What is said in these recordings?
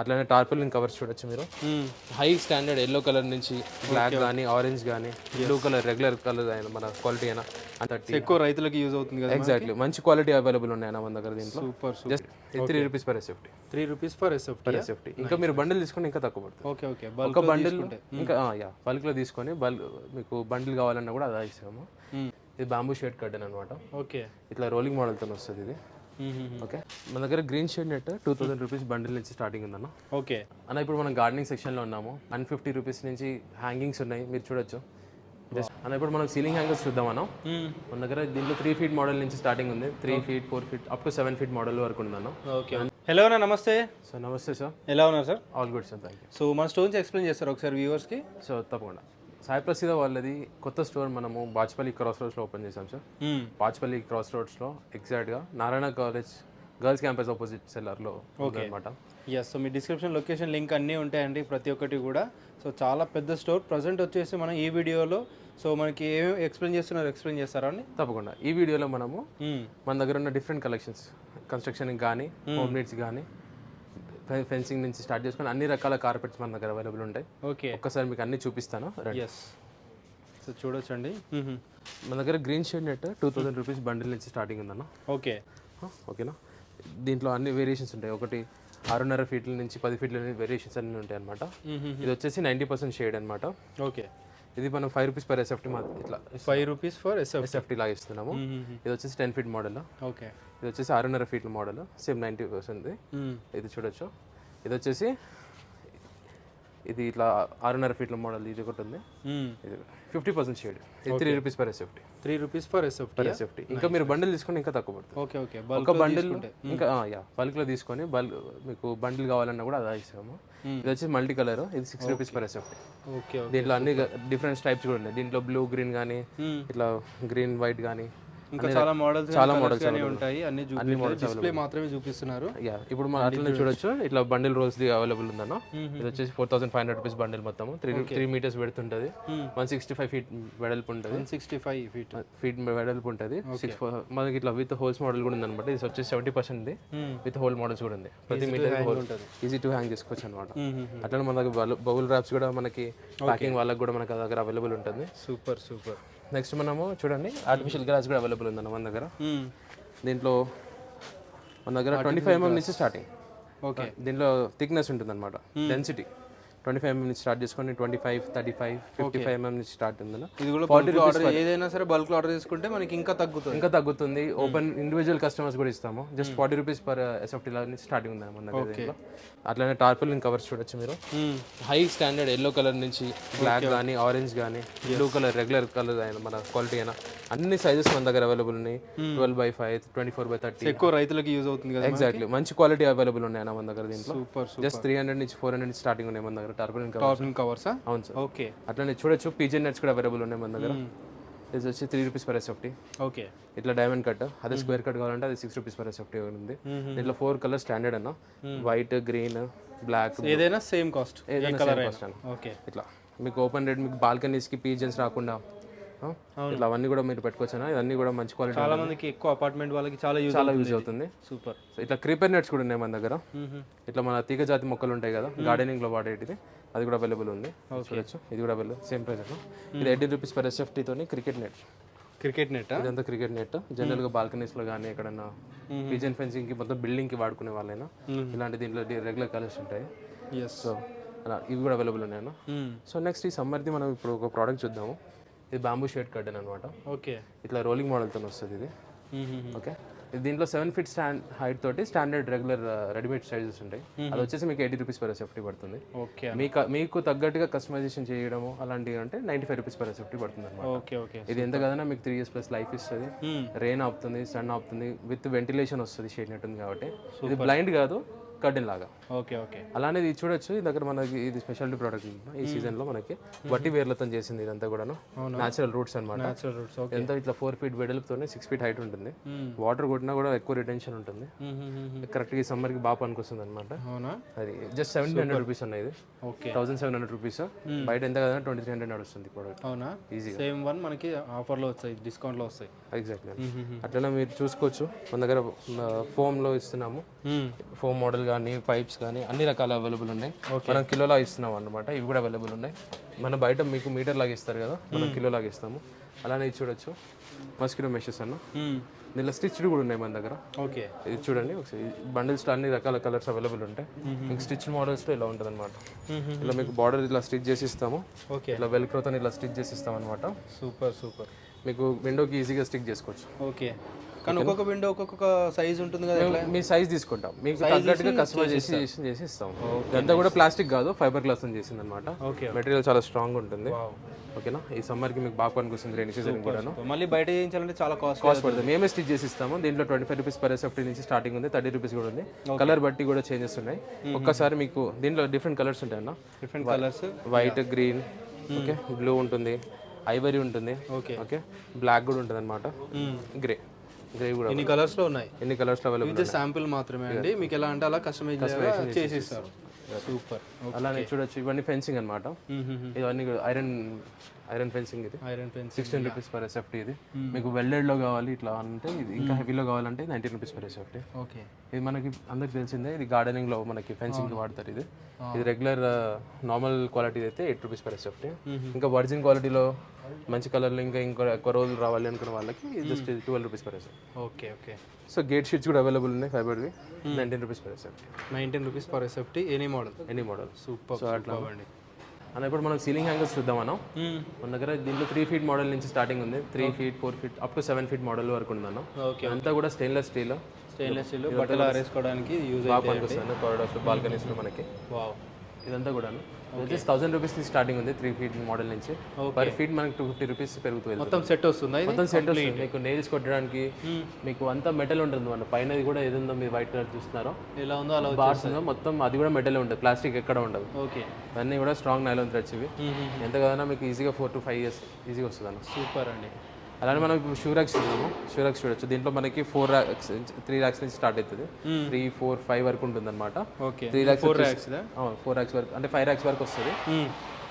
అట్లనే tarpaulin covers చూడొచ్చు మీరు. హై స్టాండర్డ్ ఎల్లో కలర్ నుంచి బ్లాక్ కానీ ఆరెంజ్ కానీ బ్లూ కలర్ రెగ్యులర్ కలర్ అయినా మన క్వాలిటీ అయినా ఎక్కువ రైతులకు యూజ్ అవుతుంది కదా ఎగ్జాక్ట్లీ మంచి క్వాలిటీ అవైలబుల్ ఉన్నాయన్న మన దగ్గర దీంట్లో. Super super just three rupees per safety three rupees for SFT per safety ఇంకా మీరు బండిల్ తీసుకుంటే ఇంకా తక్కువ పడుతుంది. ఓకే ఓకే ఒక బల్క్ బండిల్ ఇంకా యా బల్క్లో తీసుకొని బల్క్ మీకు బండిల్ కావాలన్నా కూడా అదే ఇస్తాము. ఇది బాంబూ షేడ్ కట్టన్ అనమాట ఓకే ఇట్లా రోలింగ్ మోడల్తో వస్తుంది ఇది. ఓకే మన దగ్గర green shade net two thousand rupees bundle నుంచి స్టార్టింగ్ ఉందన్న. ఓకే అన్న ఇప్పుడు మనం గార్డెనింగ్ సెక్షన్లో ఉన్నాము. వన్ ఫిఫ్టీ రూపీస్ నుంచి హ్యాంగింగ్స్ ఉన్నాయి. మీరు చూడొచ్చు. జస్ట్ అన్న ఇప్పుడు మనం సీలింగ్ హ్యాంగర్స్ చూద్దాం మనం మన దగ్గర దీంట్లో త్రీ ఫీట్ మోడల్ నుంచి స్టార్టింగ్ ఉంది. Three feet four feet up to seven feet model వరకు ఉందన్న ఓకే హలో అన్న నమస్తే. సో నమస్తే సార్ ఎలా ఉన్నారు sir all good sir thank you so మన స్టోన్స్ ఎక్స్ప్లెయిన్ చేస్తారు ఒకసారి వ్యూవర్స్కి సో తప్పకుండా. సాయి ప్రసిద్ధ వాళ్ళది కొత్త స్టోర్ మనము బాచ్పల్లి క్రాస్ రోడ్స్లో ఓపెన్ చేసాం సార్. బాచ్పల్లి క్రాస్ రోడ్స్లో ఎగ్జాక్ట్గా Narayana college girls campus opposite సెల్లర్లో అనమాట ఎస్ సో మీ డిస్క్రిప్షన్ లొకేషన్ లింక్ అన్నీ ఉంటాయండి ప్రతి ఒక్కటి కూడా. సో చాలా పెద్ద స్టోర్. ప్రజెంట్ వచ్చేసి మనం ఈ వీడియోలో సో మనకి ఏమేమి ఎక్స్ప్లెయిన్ చేస్తున్నారు ఎక్స్ప్లెయిన్ చేస్తారా అండి? తప్పకుండా. ఈ వీడియోలో మనము. మన దగ్గర ఉన్న డిఫరెంట్ కలెక్షన్స్ కన్స్ట్రక్షన్ కానీ హోమ్ నీడ్స్ కానీ ఫెన్సింగ్ నుంచి స్టార్ట్ చేసుకొని అన్ని రకాల కార్పెట్స్ మన దగ్గర అవైలబుల్ ఉంటాయి. ఓకే. ఒక్కసారి మీకు అన్ని చూపిస్తాను. ఎస్ సో చూడొచ్చండి. మన దగ్గర green shade net two thousand rupees bundle నుంచి స్టార్టింగ్ ఉందన్న. ఓకే. ఓకేనా? దీంట్లో అన్ని వేరియేషన్స్ ఉంటాయి. ఒకటి ఆరున్నర ఫీట్ల నుంచి పది ఫీట్ల వేరియేషన్స్ అన్ని ఉంటాయి అనమాట. ఇది వచ్చేసి నైంటీ పర్సెంట్ షేడ్ అనమాట ఓకే. ఇది మనం ఫైవ్ రూపీస్ పర్ ఎస్ఎఫ్టీ ఇట్లా five rupees for SF SFT లాగా ఇస్తున్నాము. ఇది వచ్చేసి టెన్ ఫీట్ మోడల్ ఓకే. ఇది వచ్చేసి ఆరున్నర ఫీట్ల మోడల్ సేమ్ నైంటీ పర్సెంట్ ఇది చూడొచ్చు. ఇది వచ్చేసి ఇది ఇట్లా ఆరున్నర ఫీట్ల మోడల్ ఇది ఒకటి ఉంది. Fifty percent shade. Three rupees per SFT three rupees for SF per SFT ఇంకా మీరు బండిల్ తీసుకుంటే ఇంకా తక్కువ పడుతుంది. Okay okay. ఒక బల్క్ బండిల్ ఇంకా యా బల్క్లో తీసుకొని బల్క్ మీకు బండిల్ కావాలన్నా కూడా అదే ఇస్తాము. ఇది వచ్చి మల్టీ కలర్ ఇది six rupees per SFT okay దీంట్లో అన్ని డిఫరెంట్ టైప్స్ కూడా ఉన్నాయి. దీంట్లో బ్లూ గ్రీన్ కానీ ఇట్లా గ్రీన్ వైట్ కానీ ఇంకా చాలా మోడల్స్ చాలా మోడల్స్ ఉంటాయి అన్ని చూపించారు డిస్ప్లే మాత్రమే చూపిస్తున్నారు. యా ఇప్పుడు మన అట్లనే చూడొచ్చు ఇట్లా బండిల్ రోల్స్ అవైలబుల్ ఉందన్న. ఇది వచ్చేసి four thousand five hundred rupees bundle మొత్తం త్రీ త్రీ మీటర్స్ పెడుతుంటది వన్ సిక్స్టీ ఫైవ్ ఫీట్ వెడల్పు ఉంటుంది. One sixty five feet feet వెడల్పు ఉంటుంది. సిక్స్ మనకి ఇట్లా విత్ హోల్స్ మోడల్ కూడా ఉందన్నమాట. ఇది వచ్చేసి seventy percent with hole models కూడా ఉంది. ప్రతి మీటర్ ఈజీ టు హ్యాంగ్ చేసుకోవచ్చు అనమాట అట్లనే మన దగ్గర బౌల్ ర్యాప్స్ కూడా మనకి ప్యాకింగ్ వాళ్ళకి కూడా మనకి దగ్గర అవైలబుల్ ఉంటుంది. Super super. నెక్స్ట్ మనము చూడండి ఆర్టిఫిషియల్ గ్రాస్ కూడా అవైలబుల్ ఉందన్న మన దగ్గర. దీంట్లో మన దగ్గర ట్వంటీ ఫైవ్ ఎంఎం నుంచి స్టార్టింగ్ ఓకే దీంట్లో థిక్నెస్ ఉంటుంది అనమాట డెన్సిటీ ట్వంటీ ఫైవ్ ఎంఎం నుంచి స్టార్ట్ చేసుకొని twenty five thirty five fifty five MM నుంచి స్టార్ట్ ఉందన్న. ఇది కూడా బల్క్ ఆర్డర్ ఏదైనా సరే బల్క్ ఆర్డర్ తీసుకుంటే మనకి ఇంకా తగ్గుతుంది. ఇంకా తగ్గుతుంది. ఓపెన్ ఇండివిజువల్ కస్టమర్స్ కూడా ఇస్తాము. Just forty rupees per SFT నుంచి స్టార్టింగ్ ఉంది మన దగ్గర. అట్లనే టార్పలిన్ కవర్స్ చూడొచ్చు మీరు. హై స్టాండర్డ్ ఎల్లో కలర్ నుంచి. బ్లాక్ కానీ ఆరెంజ్ కానీ బ్లూ కలర్ రెగ్యులర్ కలర్ అయినా మన క్వాలిటీ అయినా అన్ని సైజెస్ మన దగ్గర అవైలబుల్ ఉన్నాయి. Twelve by five twenty four by thirty ఎక్కువ రైతులకు యూజ్ అవుతుంది కదా ఎగ్జాక్ట్లీ మంచి క్వాలిటీ అవైలబుల్ ఉన్నాయి మన దగ్గర దీంట్లో. సూపర్ జస్ట్ త్రీ హండ్రెడ్ నుంచి ఫోర్ హండ్రెడ్ స్టార్టింగ్ ఉన్నాయి మన దగ్గర. టార్పలిన్ టార్పిన్ కవర్సా అవును సార్. ఓకే అట్లనే చూడొచ్చు. పీజన్ నెట్స్ కూడా అవైలబుల్ ఉన్నాయి మన దగ్గర. ఇది వచ్చి three rupees per SFT okay ఇట్లా డైమండ్ కట్ అదే స్క్వేర్ కట్ కావాలంటే అది సిక్స్ రూపీస్ పర్ ఎస్ఎఫ్టీ ఉంది. దీంట్లో ఫోర్ కలర్ స్టాండర్డ్ అన్న. వైట్ గ్రీన్ బ్లాక్ ఏదైనా సేమ్ కాస్ట్ ఏదైనా కలర్ అన్న. ఓకే ఇట్లా. మీకు ఓపెన్ రేట్ మీకు బాల్కనీస్కి పీజన్స్ రాకుండా ఇట్లా అవన్నీ కూడా మీరు పెట్టుకోవచ్చు ఇవన్నీ కూడా మంచి క్వాలిటీ చాలా మందికి ఎక్కువ అపార్ట్మెంట్ వాళ్ళకి చాలా యూజ్ చాలా యూజ్ అవుతుంది. సూపర్ ఇట్లా క్రీపర్ నెట్స్ కూడా ఉన్నాయి మన దగ్గర. ఇట్లా మన తీగ జాతి మొక్కలు ఉంటాయి కదా గార్డెనింగ్లో వాడేటిది. అది కూడా అవైలబుల్ ఉంది. చూడొచ్చు. ఇది కూడా అవైలబుల్ సేమ్ ప్రైస్ ఇది ఎయిటీ రూపీస్ పర్ ఎస్ఎఫ్టీ తోని క్రికెట్ నెట్ క్రికెట్ నెట్ ఇదంతా క్రికెట్ నెట్ జనరల్గా బాల్కనీస్లో కానీ ఎక్కడన్నా పిజన్ ఫెన్సింగ్కి మొత్తం బిల్డింగ్కి వాడుకునే వాళ్ళైనా ఇలాంటి దీంట్లో రెగ్యులర్ కలర్స్ ఉంటాయి. సో అలా ఇవి కూడా అవైలబుల్ ఉన్నాయన్న. సో నెక్స్ట్ ఈ సమ్మర్ది మనం ఇప్పుడు ఒక ప్రోడక్ట్ చూద్దాము. ఇది బాంబూ షేడ్ కర్టన్ అనమాట ఓకే. ఇట్లా రోలింగ్ మోడల్తో వస్తుంది ఇది. ఓకే. ఇది దీంట్లో సెవెన్ ఫీట్ స్టాండ్ హైట్ తోటి స్టాండర్డ్ రెగ్యులర్ రెడీమేడ్ సైజెస్ ఉంటాయి. అది వచ్చేసి మీకు ఎయిటీ రూపీస్ పర్ సేఫ్టీ పడుతుంది. ఓకే. మీకు మీకు తగ్గట్టుగా కస్టమైజేషన్ చేయడము అలాంటివి అంటే ninety five rupees per safety పడుతుంది అనమాట ఓకే ఓకే. ఇది ఎంత కదన్నా మీకు త్రీ ఇయర్స్ ప్లస్ లైఫ్ ఇస్తుంది. రెయిన్ ఆపుతుంది సన్ ఆపుతుంది విత్ వెంటిలేషన్ వస్తుంది షేడ్ నెట్ ఉంది కాబట్టి. ఇది బ్లైండ్ కాదు కర్టెన్ లాగా. Okay okay. అలానే ఇది చూడొచ్చు. దగ్గర మనకి ఇది స్పెషాలిటీ ప్రోడక్ట్ ఈ సీజన్లో మనకి వట్టి వేర్లతో చేసింది ఇదంతా కూడాను. నేచురల్ రూట్స్ అనమాట రూట్స్ ఓకే. ఎంత ఇట్లా ఫోర్ ఫీట్ వెడల్పుతోనే సిక్స్ ఫీట్ హైట్ ఉంటుంది. వాటర్ కొట్టినా కూడా ఎక్కువ రిటెన్షన్ ఉంటుంది. కరెక్ట్గా ఈ సమ్మర్కి బాగా పనికొస్తుంది అనమాట అవునా? అది జస్ట్ సెవెంటీన్ హండ్రెడ్ రూపీస్ ఉన్నాయి ఇది. Okay. Thousand seven hundred rupees బయట ఎంత కదా ట్వంటీ త్రీ హండ్రెడ్ నడుస్తుంది ప్రోడక్ట్ అవునా? ఈజీగా సేమ్ వన్ మనకి ఆఫర్లో వస్తాయి డిస్కౌంట్లో వస్తాయి. ఎగ్జాక్ట్లీ అట్లనే మీరు చూసుకోవచ్చు. మన దగ్గర ఫోమ్లో ఇస్తున్నాము. ఫోమ్ మోడల్ కానీ పైప్స్ కానీ అన్ని రకాల అవైలబుల్ ఉన్నాయి. మనం కిలోలా ఇస్తున్నాం అన్నమాట. ఇవి కూడా అవైలబుల్ ఉన్నాయి. మన బయట మీకు మీటర్ లాగా ఇస్తారు కదా మనం కిలో లాగా ఇస్తాము. అలానే ఇది చూడొచ్చు. మస్కిటో మెషెస్ అన్న. దీనిలో స్టిచ్డ్ కూడా ఉన్నాయి మన దగ్గర. ఓకే. ఇది చూడండి ఒకసారి బండిల్స్లో అన్ని రకాల కలర్స్ అవైలబుల్ ఉంటాయి. మీకు స్టిచ్ మోడల్స్లో ఇలా ఉంటుంది అనమాట ఇలా మీకు బార్డర్ ఇలా స్టిచ్ చేసి ఇస్తాము. ఓకే. ఇలా వెల్క్రోతో ఇలా స్టిచ్ చేసి ఇస్తాం అనమాట సూపర్ సూపర్. మీకు విండోకి ఈజీగా స్టిక్ చేసుకోవచ్చు. ఓకే. కానీ ఒక్కొక్క విండో ఒక్కొక్క సైజ్ ఉంటుంది కదా మీ సైజ్ తీసుకుంటాం. మీకు తగ్గట్టుగా కస్టమైజ్ చేసి చేసి ఇస్తాం. ఇదంతా కూడా ప్లాస్టిక్ కాదు ఫైబర్ గ్లాస్ చేసింది అనమాట మెటీరియల్ చాలా స్ట్రాంగ్ ఉంటుంది. ఓకేనా? ఈ సమ్మర్కి మీకు బాగా పనికొస్తుంది రెయిన్ సీజన్ కూడాను. మళ్ళీ బయట చేయించాలంటే చాలా కాస్ట్ కాస్ట్ పడుతుంది. మేమే స్టిచ్ చేసి ఇస్తాము. దీంట్లో twenty five rupees per SFT నుంచి స్టార్టింగ్ ఉంది థర్టీ రూపీస్ కూడా ఉంది. కలర్ బట్టి కూడా చేంజెస్ ఉన్నాయి. ఒక్కసారి మీకు దీంట్లో డిఫరెంట్ కలర్స్ ఉంటాయి అన్న. Different colours white green okay blue ఉంటుంది. ఐవరీ ఉంటుంది. ఓకే ఓకే బ్లాక్ కూడా ఉంటుంది అనమాట గ్రే గ్రే కూడా ఇన్ని కలర్స్లో ఉన్నాయి? ఎన్ని కలర్స్ అవైలబుల్ ఇది శాంపిల్ మాత్రమే అండి. మీకు ఎలా అంటే అలా కస్టమైజ్ చేసి ఇస్తారు సూపర్ అలానే చూడొచ్చు. ఇవన్నీ ఫెన్సింగ్ అనమాట ఇవన్నీ ఐరన్ ఐరన్ ఫెన్సింగ్ ఇది. Iron fence sixteen rupees per SFT ఇది. మీకు వెల్డెడ్లో కావాలి ఇట్లా అంటే ఇది ఇంకా హెవీలో కావాలంటే nineteen rupees per SFT okay ఇది మనకి అందరికి తెలిసిందే ఇది గార్డెనింగ్లో మనకి ఫెన్సింగ్ వాడతారు ఇది. ఇది రెగ్యులర్ నార్మల్ క్వాలిటీ అయితే ఎయిట్ రూపీస్ పర్ ఎస్ఎఫ్టీ ఇంకా వర్జిన్ క్వాలిటీలో మంచి కలర్లో ఇంకా ఇంకో ఎక్కువ రోజులు రావాలి అనుకున్న వాళ్ళకి just twelve rupees per SFT okay okay so gate sheets కూడా అవైలబుల్ ఉన్నాయి ఫైబర్వి nineteen rupees per SFT nineteen rupees per SFT any model any model super so అట్లా. అండి. అన్న ఇప్పుడు మనం సీలింగ్ హ్యాంగర్స్ చూద్దాం మనం మన దగ్గర దీంట్లో త్రీ ఫీట్ మోడల్ నుంచి స్టార్టింగ్ ఉంది. Three feet four feet up to seven feet model వరకు ఉందన్న ఓకే అంతా కూడా స్టెయిన్లెస్ స్టీల్ స్టెయిన్లెస్ స్టీల్ బట్టలు ఆరేసుకోవడానికి యూజ్ పనికొస్తుంది కారిడార్స్ బాల్కనీస్లో మనకి. వావ్ ఇదంతా కూడా వచ్చేసి థౌసండ్ రూపీస్ నుంచి స్టార్టింగ్ ఉంది త్రీ ఫీట్ మోడల్ నుంచి. పర్ ఫీట్ మనకి టూ ఫిఫ్టీ రూపీస్ పెరుగుతూ వెళ్తుంది. మొత్తం సెట్ వస్తుందా మొత్తం సెట్ వస్తుంది. మీకు నెయిల్స్ కొట్టడానికి మీకు అంతా మెటల్ ఉంటుంది మన. పైన కూడా ఏది ఉందో మీరు వైట్ కలర్ చూస్తున్నారో. ఎలా ఉందో అలా బార్స్ ఉందో మొత్తం అది కూడా మెటల్ ఉంటుంది ప్లాస్టిక్ ఎక్కడ ఉండదు. ఓకే అన్నీ కూడా స్ట్రాంగ్ నైలాన్ థ్రెడ్స్ ఇవి. ఎంత కదన్నా మీకు ఈజీగా ఫోర్ టు ఫైవ్ ఇయర్స్ ఈజీగా వస్తుంది సూపర్ అండి. అలానే మనం ఇప్పుడు షూరాక్స్ చూద్దాము షూరాక్స్ చూడొచ్చు. దీంట్లో మనకి ఫోర్ ర్యాక్స్ త్రీ ర్యాక్స్ నుంచి స్టార్ట్ అవుతుంది త్రీ ఫోర్ ఫైవ్ వరకు ఉంటుంది అనమాట okay three racks four racks four racks వరకు అంటే ఫైవ్ ర్యాక్స్ వరకు వస్తుంది.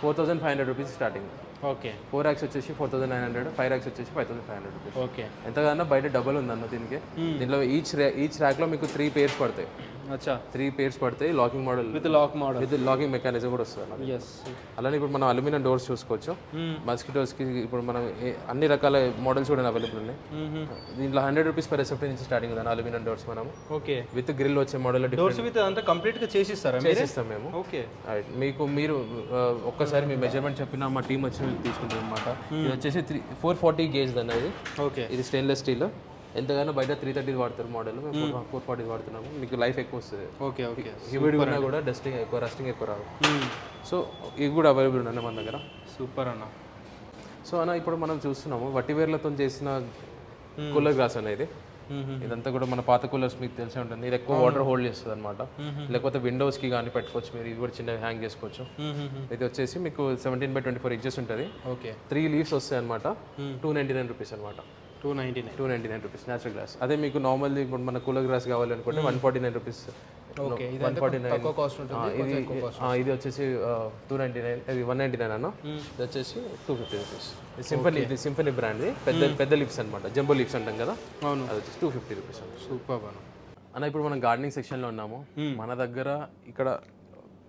Four thousand five hundred rupees starting okay. Four racks వచ్చేసి four thousand nine hundred five racks వచ్చేసి five thousand five hundred rupees okay. ఎంత కదన్నా బయట డబల్ ఉందన్న దీనికి. దీంట్లో ఈచ్ ఈచ్ ర్యాక్లో మీకు త్రీ పేర్స్ పడతాయి. అచ్చా. త్రీ పేర్స్ పడతాయి locking model with lock model with locking mechanism కూడా వస్తుంది. ఎస్ అలానే ఇప్పుడు మనం అల్యూమినియం డోర్స్ చూసుకోవచ్చు. మస్కిటోస్కి ఇప్పుడు మనం అన్ని రకాల మోడల్స్ కూడా అవైలబుల్ ఉన్నాయి. దీంట్లో హండ్రెడ్ రూపీస్ పర్ ఎస్ఎఫ్టీ నుంచి స్టార్టింగ్ ఉంది అల్యూమినియం డోర్స్ మనం ఓకే విత్ గ్రిల్ వచ్చే మోడల్ డోర్స్ విత్ అంతా కంప్లీట్గా చేసిస్తారా చేసిస్తాం మేము. ఓకే. మీకు మీరు ఒక్కసారి మీ మెజర్మెంట్ చెప్పిన మా టీం వచ్చి మీకు తీసుకుంటాం అనమాట ఇది వచ్చేసి త్రీ ఫోర్ ఫార్టీ గేజ్ అన్నది ఓకే. ఇది స్టెయిన్లెస్ స్టీల్ ఎంతగానో బయట త్రీ థర్టీ వాడతారు మోడల్ ఫోర్ ఫార్టీ వాడుతున్నాము. మీకు లైఫ్ ఎక్కువ వస్తుంది. Okay okay. హ్యూమిడ్ ఉన్నా కూడా డస్టింగ్ ఎక్కువ రస్టింగ్ ఎక్కువ రాదు. సో ఇవి కూడా అవైలబుల్ ఉన్నాయి మన దగ్గర. సూపర్ అన్న. సో అన్న ఇప్పుడు మనం చూస్తున్నాము వట్టివేర్లతో చేసిన కూలర్ గ్లాస్ అనేది. ఇదంతా కూడా మన పాత కూలర్స్ మీకు తెలిసే ఉంటుంది. ఇది ఎక్కువ వాటర్ హోల్డ్ చేస్తుంది అనమాట లేకపోతే విండోస్కి కానీ పెట్టుకోవచ్చు మీరు. ఇది కూడా చిన్నగా హ్యాంగ్ చేసుకోవచ్చు. ఇది వచ్చేసి మీకు seventeen by twenty four inches ఉంటుంది. ఓకే. త్రీ లీవ్స్ వస్తాయి అనమాట టూ నైంటీ నైన్ రూపీస్ అనమాట two ninety nine. Two ninety nine rupees natural glass అదే మీకు నార్మల్ ఇప్పుడు మన కూలర్ గ్లాస్ కావాలనుకుంటే one forty nine rupees. Okay ఇది వన్ ఫార్టీ నైన్. ఇది ఇది వచ్చేసి టూ నైంటీ నైన్ ఇది వన్ నైంటీ నైన్ అన్న. ఇది వచ్చేసి టూ ఫిఫ్టీ రూపీస్. సింఫనీ ఇది సింఫనీ బ్రాండ్ పెద్ద పెద్ద లిప్స్ అనమాట జంబో లిప్స్ అంటాం కదా. అవును. అది వచ్చేసి టూ ఫిఫ్టీ రూపీస్ సూపర్ అన్న. అన్న ఇప్పుడు మనం గార్డెనింగ్ సెక్షన్లో ఉన్నాము. మన దగ్గర ఇక్కడ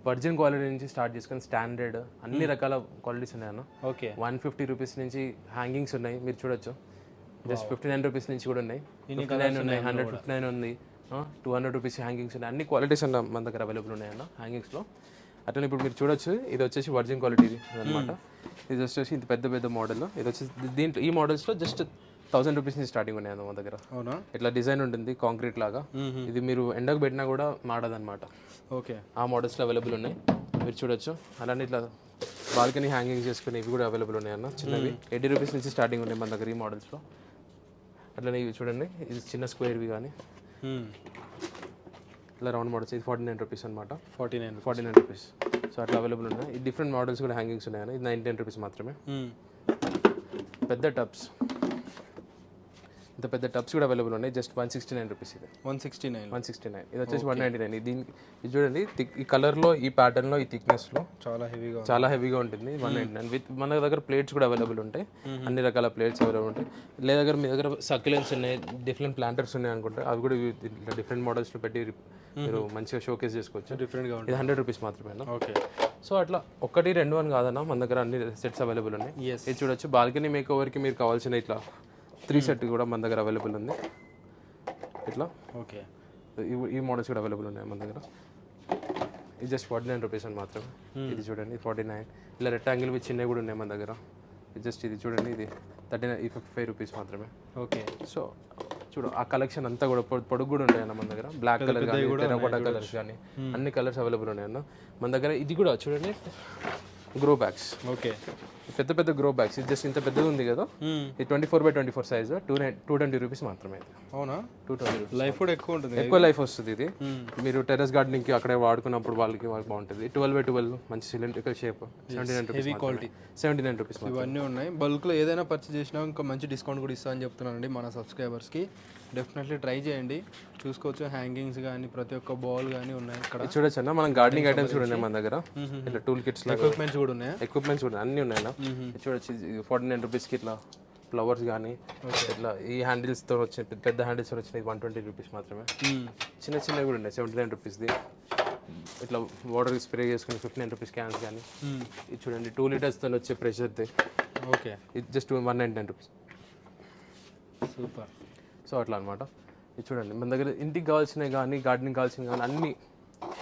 వర్జిన్ క్వాలిటీ నుంచి స్టార్ట్ చేసుకొని స్టాండర్డ్ అన్ని రకాల క్వాలిటీస్ ఉన్నాయి అన్న. ఓకే వన్ ఫిఫ్టీ రూపీస్ నుంచి హ్యాంగింగ్స్ ఉన్నాయి. మీరు చూడొచ్చు. జస్ట్ ఫిఫ్టీ నైన్ రూపీస్ నుంచి కూడా ఉన్నాయి. ఫిఫ్టీ నైన్ ఉన్నాయి హండ్రెడ్ ఫిఫ్టీ నైన్ ఉంది. టూ హండ్రెడ్ రూపీస్ హ్యాంగింగ్స్ ఉన్నాయి. అన్ని క్వాలిటీస్ అన్న మన దగ్గర అవైలబుల్ ఉన్నాయన్న హ్యాంగింగ్స్లో అట్లనే ఇప్పుడు మీరు చూడొచ్చు. ఇది వచ్చేసి వర్జిన్ క్వాలిటీ అనమాట ఇది వచ్చేసి ఇది పెద్ద పెద్ద మోడల్ ఇది వచ్చేసి దీంట్లో ఈ మోడల్స్లో జస్ట్ థౌసండ్ రూపీస్ నుంచి స్టార్టింగ్ ఉన్నాయి అన్న మన దగ్గర. అవునా? ఇట్లా డిజైన్ ఉంటుంది కాంక్రీట్ లాగా. ఇది మీరు ఎండకు పెట్టినా కూడా మాడదన్నమాట. ఓకే. ఆ మోడల్స్లో అవైలబుల్ ఉన్నాయి. మీరు చూడొచ్చు. అలానే ఇట్లా బాల్కనీ హ్యాంగింగ్ చేసుకుని ఇవి కూడా అవైలబుల్ ఉన్నాయి అన్న చిన్నవి. ఎయిటీ రూపీస్ నుంచి స్టార్టింగ్ ఉన్నాయి మన దగ్గర ఈ మోడల్స్లో అట్లనే ఇవి చూడండి. ఇది చిన్న స్క్వేర్వి కానీ. ఇట్లా రౌండ్ మోడల్స్. ఇది ఫార్టీ నైన్ రూపీస్ అనమాట forty nine forty nine rupees. So అట్లా అవైలబుల్ ఉన్నాయి. ఈ డిఫరెంట్ మోడల్స్ కూడా హ్యాంగింగ్స్ ఉన్నాయి ఇది నైన్ టెన్ రూపీస్ మాత్రమే పెద్ద టబ్స్ ఇంత పెద్ద టబ్స్ కూడా అవైలబుల్ ఉన్నాయి. Just one sixty nine rupees ఇది. One sixty nine one sixty nine ఇది వచ్చేసి వన్ నైంటీ నైన్ దీనికి ఇది చూడండి ఈ కలర్లో ఈ ప్యాటర్న్లో ఈ థిక్నెస్లో చాలా హెవీగా చాలా హెవీగా ఉంటుంది వన్ నైంటీ నైన్ విత్ మన దగ్గర ప్లేట్స్ కూడా అవైలబుల్ ఉంటాయి. అన్ని రకాల ప్లేట్స్ అవైలబుల్ ఉంటాయి. లేదా దగ్గర మీ దగ్గర సక్యులెన్స్ ఉన్నాయి డిఫరెంట్ ప్లాంటర్స్ ఉన్నాయి అనుకుంటే. అవి కూడా డిఫరెంట్ మోడల్స్లో పెట్టి మీరు మంచిగా షోకేస్ చేసుకోవచ్చు. డిఫరెంట్గా ఉంటుంది. ఇది హండ్రెడ్ రూపీస్ మాత్రమే ఓకే సో అట్లా ఒకటి రెండు అని కాదన్నా. మన దగ్గర అన్ని సెట్స్ అవైలబుల్ ఉన్నాయి. ఇది చూడొచ్చు. బాల్కనీ మేక్ ఓవర్కి మీరు కావాల్సిన ఇట్లా త్రీ సెట్ కూడా మన దగ్గర అవైలబుల్ ఉంది. ఇట్లా? ఓకే. ఈ- మోడల్స్ కూడా అవైలబుల్ ఉన్నాయి మన దగ్గర. ఇది జస్ట్ ఫార్టీ నైన్ రూపీస్ అని మాత్రం. ఇది చూడండి ఫార్టీ నైన్ ఇలా రెక్టాంగిల్ చిన్నవి కూడా ఉన్నాయి మన దగ్గర. జస్ట్ ఇది చూడండి ఇది thirty nine fifty five rupees మాత్రమే. ఓకే. సో చూడు ఆ కలెక్షన్ అంతా కూడా పొడు- పొడుగు కూడా ఉంటాయి అన్న మన దగ్గర. బ్లాక్ కలర్ కానీ టెరకోటా కలర్స్ కానీ అన్ని కలర్స్ అవైలబుల్ ఉన్నాయి అన్న. మన దగ్గర ఇది కూడా చూడండి. గ్రో బ్యాగ్స్ ఓకే పెద్ద పెద్ద గ్రో బ్యాగ్స్ ఇది జస్ట్ ఇంత పెద్దది ఉంది కదా? ఇది twenty four by twenty four size two nine two twenty rupees మాత్రమే అవునా? టూ ట్వంటీ లైఫ్ కూడా ఎక్కువ ఉంటుంది. ఎక్కువ లైఫ్ వస్తుంది ఇది. మీరు టెర్రస్ గార్డెనింగ్కి అక్కడే వాడుకున్నప్పుడు వాళ్ళకి వాళ్ళకి బాగుంటుంది. ట్వెల్వ్ బై ట్వెల్వ్ మంచి cylindrical shape seventy nine rupees quality. Seventy nine rupees ఇవన్నీ ఉన్నాయి. బల్క్లో ఏదైనా పర్చేస్ చేసినా ఇంకా మంచి డిస్కౌంట్ కూడా ఇస్తా అని చెప్తున్నానండి మన సబ్స్క్రైబర్స్కి డెఫినెట్లీ ట్రై చేయండి. చూసుకోవచ్చు హ్యాంగింగ్స్ కానీ ప్రతి ఒక్క బాల్ కానీ ఉన్నాయి ఇక్కడ. చూడొచ్చు అన్న మనం గార్డెనింగ్ ఐటమ్స్ కూడా ఉన్నాయి మన దగ్గర. ఇట్లా టూల్ కిట్స్ ఎక్విప్మెంట్స్ కూడా ఉన్నాయా? ఎక్విప్మెంట్స్ కూడా అన్నీ ఉన్నాయి చూడొచ్చు ఫార్టీ నైన్ రూపీస్కి ఇట్లా ఫ్లవర్స్ కానీ ఇట్లా ఈ హ్యాండిల్స్తో వచ్చిన పెద్ద- హ్యాండిల్స్ వచ్చినాయి వన్ ట్వంటీ రూపీస్ మాత్రమే. చిన్న చిన్నవి కూడా ఉన్నాయి సెవెంటీ నైన్ రూపీస్ది ఇట్లా వాటర్ స్ప్రే చేసుకుని ఫిఫ్టీ నైన్ రూపీస్ క్యాన్స్ కానీ ఇది చూడండి టూ లీటర్స్తో వచ్చే ప్రెషర్ది ఓకే ఇది just one ninety nine rupees super so అట్లా అనమాట ఇది చూడండి మన దగ్గర ఇంటికి కావాల్సినవి కానీ గార్డెనింగ్ కావాల్సినవి కానీ అన్ని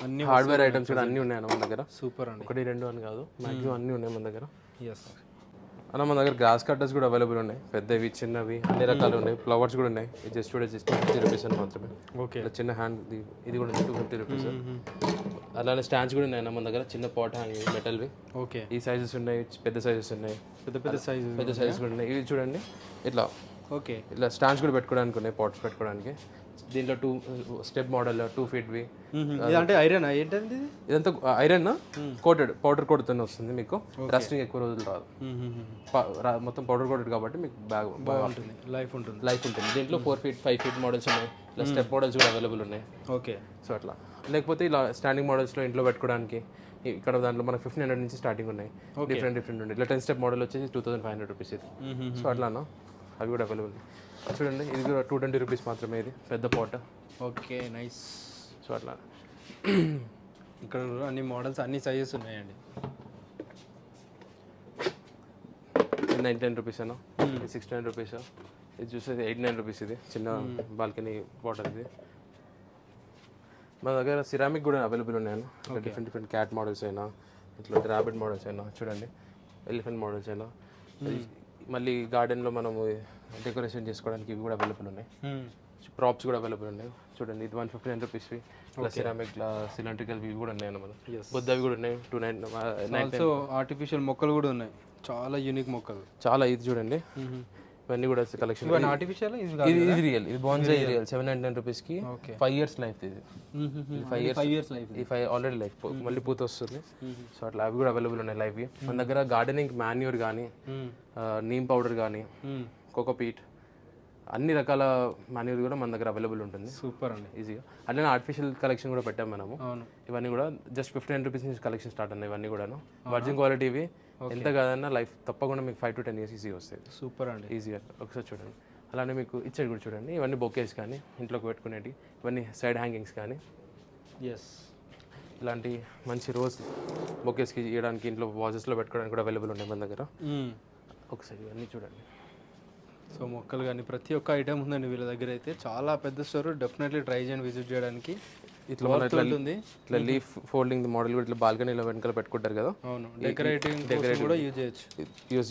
అన్ని హార్డ్వేర్ ఐటమ్స్ కూడా అన్నీ ఉన్నాయి మన దగ్గర. సూపర్ అండి. ఒకటి రెండు అని కాదు మ్యాక్సిమం అన్నీ ఉన్నాయి మన దగ్గర. ఎస్ అన్న మన దగ్గర గ్రాస్ కట్టర్స్ కూడా అవైలబుల్ ఉన్నాయి. పెద్దవి చిన్నవి అన్ని రకాలు ఉన్నాయి. ఫ్లవర్స్ కూడా ఉన్నాయి. ఇది జస్ట్ చూడే జస్ట్ ఫిఫ్టీ రూపీస్ అని మాత్రమే. ఓకే చిన్న హ్యాండ్ ఇది ఇది కూడా టూ ఫిఫ్టీ రూపీస్ అలానే స్టాండ్స్ కూడా ఉన్నాయి అన్న మన దగ్గర. చిన్న పాట్ హ్యాంగ్ మెటల్వి ఓకే ఈ సైజెస్ ఉన్నాయి పెద్ద సైజెస్ ఉన్నాయి. పెద్ద పెద్ద సైజు పెద్ద సైజెస్ కూడా ఉన్నాయి. ఇవి చూడండి ఇట్లా ఓకే. ఇలా స్టాండ్స్ కూడా పెట్టుకోవడానికి ఉన్నాయి పాట్స్ పెట్టుకోవడానికి. దీంట్లో టూ స్టెప్ మోడల్ టూ ఫీట్వి ఇది అంటే ఐరన్ ఏంటండి ఇది? ఇదంతా ఐరన్ కోటెడ్ పౌడర్ కోట్తోనే వస్తుంది మీకు. రస్టింగ్ ఎక్కువ రోజులు రాదు. మొత్తం పౌడర్ కోటెడ్ కాబట్టి మీకు బాగా ఉంటుంది. లైఫ్ ఉంటుంది. లైఫ్ ఉంటుంది. దీంట్లో four feet five feet models ఉన్నాయి. ఇలా స్టెప్ మోడల్స్ కూడా అవైలబుల్ ఉన్నాయి. ఓకే. సో అట్లా. లేకపోతే ఇలా స్టాండింగ్ మోడల్స్లో ఇంట్లో పెట్టుకోవడానికి ఇక్కడ దాంట్లో మనకు ఫిఫ్టీన్ హండ్రెడ్ నుంచి స్టార్టింగ్ ఉన్నాయి. డిఫరెంట్ డిఫరెంట్ ఉన్నాయి. ఇట్లా టెన్ స్టెప్ మోడల్ వచ్చేసి two thousand five hundred rupees ఇది. సో అట్లానా? అవి కూడా అవైలబుల్ చూడండి ఇది కూడా టూ ట్వంటీ రూపీస్ మాత్రమే ఇది. పెద్ద పాట్ ఓకే నైస్ సో అట్లా. ఇక్కడ కూడా అన్ని మోడల్స్ అన్ని సైజెస్ ఉన్నాయండి. నైన్ టెన్ రూపీస్ అన్న. సిక్స్ నైన్ రూపీస్ ఇది చూసేది ఎయిట్ నైన్ రూపీస్ ఇది. చిన్న బాల్కనీ బాటిల్ ఇది. మన దగ్గర సిరామిక్ కూడా అవైలబుల్ ఉన్నాయన్న. ఇట్లా డిఫరెంట్ డిఫరెంట్ క్యాట్ మోడల్స్ అయినా ఇట్లా ర్యాబిట్ మోడల్స్ అయినా చూడండి ఎలిఫెంట్ మోడల్స్ అయినా. అది మళ్ళీ గార్డెన్లో మనము డెకరేషన్ చేసుకోవడానికి ఇవి కూడా అవైలబుల్ ఉన్నాయి. ప్రాప్స్ కూడా అవైలబుల్ ఉన్నాయి. చూడండి ఇది వన్ ఫిఫ్టీ నైన్ రూపీస్వి ఇట్లా సిరామిక్ ఇట్లా సిలిండ్రికల్ ఇవి కూడా ఉన్నాయి మన బుద్ధవి కూడా ఉన్నాయి. టూ నైన్ నైన్ ఆర్టిఫిషియల్ మొక్కలు కూడా ఉన్నాయి. చాలా యూనిక్ మొక్కలు. చాలా ఇది చూడండి. ఇవన్నీ కూడా కలెక్షన్ ఆర్టిఫిషియల్ ఇది ఇది ఇది రియల్ ఇది bonsai real seven nine nine రూపీస్కి ఫైవ్ ఇయర్స్ లైఫ్ ఇది. Five years five years life ఈ ఫైవ్ ఆల్రెడీ లైఫ్ మళ్ళీ పూత వస్తుంది. సో అట్లా అవి కూడా అవైలబుల్ ఉన్నాయి లైవ్ మన దగ్గర గార్డెనింగ్ మాన్యూర్ కానీ నీమ్ పౌడర్ కానీ కోకోపీట్ అన్ని రకాల మాన్యూర్ కూడా మన దగ్గర అవైలబుల్ ఉంటుంది. సూపర్ అండి. ఈజీగా అట్లనే ఆర్టిఫిషియల్ కలెక్షన్ కూడా పెట్టాం మనము. అవును. ఇవన్నీ కూడా జస్ట్ ఫిఫ్టీ నైన్ రూపీస్ నుంచి కలెక్షన్ స్టార్ట్ ఉన్నాయి ఇవన్నీ కూడాను. వర్జిన్ క్వాలిటీ ఇవి. ఎంత కాదన్నా లైఫ్ తప్పకుండా మీకు ఫైవ్ టు టెన్ ఇయర్స్ ఈజీగా వస్తాయి. సూపర్ అండి. ఈజీగా ఒకసారి చూడండి. అలానే మీకు ఇచ్చేది కూడా చూడండి. ఇవన్నీ బొకేస్ కానీ ఇంట్లోకి పెట్టుకునేవి ఇవన్నీ సైడ్ హ్యాంగింగ్స్ కానీ. ఎస్ ఇలాంటి మంచి రోజ్ బొకేస్కి ఇవ్వడానికి ఇంట్లో వాజెస్లో పెట్టుకోవడానికి కూడా అవైలబుల్ ఉన్నాయి మన దగ్గర. ఒకసారి ఇవన్నీ చూడండి. సో మొక్కలు కానీ ప్రతి ఒక్క ఐటమ్ ఉందండి వీళ్ళ దగ్గర అయితే. చాలా పెద్ద స్టోర్ డెఫినెట్లీ ట్రై చేయండి విజిట్ చేయడానికి. ఇట్లా మన ఇట్లా ఇట్లా లీఫ్ ఫోల్డింగ్ మోడల్ కూడా ఇట్లా బాల్కనీలో వెనకాల పెట్టుకుంటారు కదా. అవును. డెకరేటివ్ కూడా యూజ్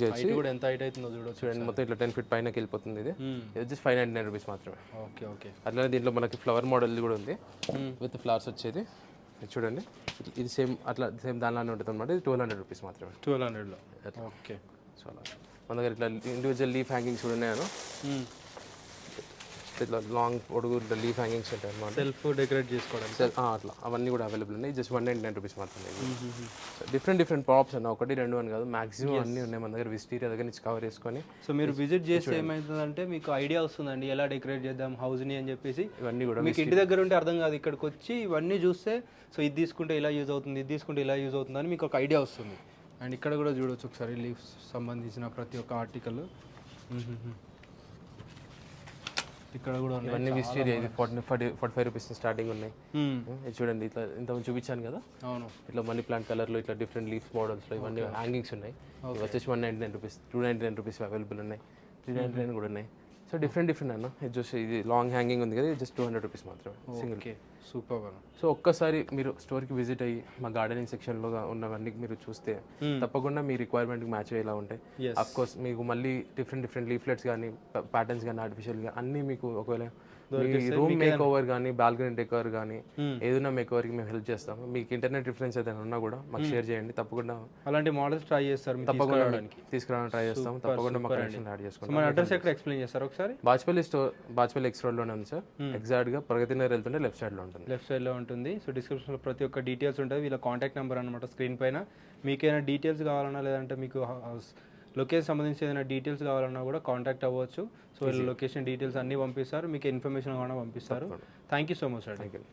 చేయొచ్చు. కూడా ఎంత హైట్ అవుతుందో చూడొచ్చు చూడండి మొత్తం ఇట్లా టెన్ ఫీట్ పైనకి వెళ్ళిపోతుంది ఇది. ఇది వచ్చేసి ఫైవ్ నైన్ రూపీస్ మాత్రమే. ఓకే ఓకే అట్లనే దీంట్లో మనకి ఫ్లవర్ మోడల్ కూడా ఉంది. విత్ ఫ్లవర్స్ వచ్చేది. చూడండి. ఇది సేమ్ అట్లా సేమ్ దానిలానే ఉంటుంది అనమాట ఇది ట్వెల్వ్ హండ్రెడ్ రూపీస్ మాత్రమే. ట్వెల్వ్ హండ్రెడ్లో ఓకే సో అలా. మన దగ్గర ఇట్లా ఇండివిజువల్ లీఫ్ హ్యాంగింగ్స్ కూడా ఉన్నాయను. ఇట్లా లాంగ్ పొడుగు ఇట్లా లీఫ్ హ్యాంగింగ్స్ ఉంటాయి అన్నమాట. సెల్ఫ్ డెకరేట్ చేసుకోవడానికి సెల్- అట్లా. అవన్నీ కూడా అవైలబుల్ ఉన్నాయి. Just one nine nine rupees మాత్రమే డిఫరెంట్ డిఫరెంట్ ప్రాప్స్ అన్న ఒకటి రెండు అని కాదు. మాక్సిమం అన్నీ ఉన్నాయి మన దగ్గర. విస్టీరియా దగ్గర నుంచి కవర్ చేసుకొని సో మీరు విజిట్ చేస్తే ఏమవుతుందంటే మీకు ఐడియా వస్తుందండి. ఎలా డెకరేట్ చేద్దాం హౌస్ని అని చెప్పేసి. ఇవన్నీ కూడా మీకు ఇంటి దగ్గర ఉంటే అర్థం కాదు. ఇక్కడికి వచ్చి ఇవన్నీ చూస్తే సో ఇది తీసుకుంటే ఇలా యూజ్ అవుతుంది ఇది తీసుకుంటే ఇలా యూజ్ అవుతుంది అని మీకు ఒక ఐడియా వస్తుంది. అండ్ ఇక్కడ కూడా చూడొచ్చు ఒకసారి లీవ్స్ సంబంధించిన ప్రతి ఒక్క ఆర్టికల్ ఇక్కడ కూడా ఉన్నాయి. ఇవన్నీ విస్టీరియా ఇది forty forty forty five rupees starting ఉన్నాయి. ఇది చూడండి ఇట్లా ఇంత చూపించాను కదా? అవును. ఇట్లా మనీ ప్లాంట్ కలర్లో ఇట్లా డిఫరెంట్ లీఫ్ మోడల్స్లో ఇవన్నీ హ్యాంగింగ్స్ ఉన్నాయి. వచ్చేసి one ninety nine rupees two ninety nine rupees available ఉన్నాయి. త్రీ నైంటీ నైన్ కూడా ఉన్నాయి. సో డిఫరెంట్ డిఫరెంట్ అన్న ఇది చూసి ఇది లాంగ్ హ్యాంగింగ్ ఉంది కదా ఇది జస్ట్ టూ హండ్రెడ్ రూపీస్ మాత్రమే సింగిల్ సూపర్ సో ఒక్కసారి మీరు స్టోర్కి విజిట్ అయ్యి మా గార్డెనింగ్ సెక్షన్లో ఉన్నవన్నీ మీరు చూస్తే తప్పకుండా మీ రిక్వైర్మెంట్కి మ్యాచ్ అయ్యేలా ఉంటాయి. అఫ్ కోర్స్ మీకు మళ్ళీ డిఫరెంట్ డిఫరెంట్ లీఫ్లెట్స్ కానీ ప్యాటర్న్స్ కానీ ఆర్టిఫిషియల్గా అన్నీ మీకు ఒకవేళ రూమ్ మేక్ ఓవర్ కానీ బాల్కనీ డెకర్ కానీ ఏదైనా మేక్ ఓవర్కి మేము హెల్ప్ చేస్తాము మీకు ఇంటర్నెట్ రిఫరెన్స్ ఏదైనా ఉన్నా కూడా మాకు షేర్ చేయండి. తప్పకుండా అలాంటి మోడల్స్ ట్రై చేస్తారు తప్పకుండా తీసుకురావడానికి. ట్రై చేస్తాం. తప్పకుండా మా కనెక్షన్ యాడ్ చేసుకుంటాం. మన అడ్రస్ ఎక్కడ ఎక్స్ప్లెయిన్ చేస్తారు ఒకసారి? బాచ్పల్లి స్టోర్ బాచ్పల్లి ఎక్స్ రోడ్లోనే ఉంది సార్. ఎగ్జాక్ట్గా ప్రగతి నగర్ వెళ్తుంటే లెఫ్ట్ సైడ్లో ఉంటుంది. లెఫ్ట్ సైడ్లో ఉంటుంది. సో డిస్క్రిప్షన్లో ప్రతి ఒక్క డీటెయిల్స్ ఉంటుంది వీళ్ళ కాంటాక్ట్ నెంబర్ అనమాట స్క్రీన్ పైన. మీకైనా డీటెయిల్స్ కావాలన్నా లేదంటే మీకు లొకేషన్ సంబంధించి ఏదైనా డీటెయిల్స్ కావాలన్నా కూడా కాంటాక్ట్ అవ్వచ్చు. సో వీళ్ళ లొకేషన్ డీటెయిల్స్ అన్నీ పంపిస్తారు. మీకు ఇన్ఫర్మేషన్ కూడా పంపిస్తారు. థ్యాంక్ యూ సో మచ్ అండి థ్యాంక్ యూ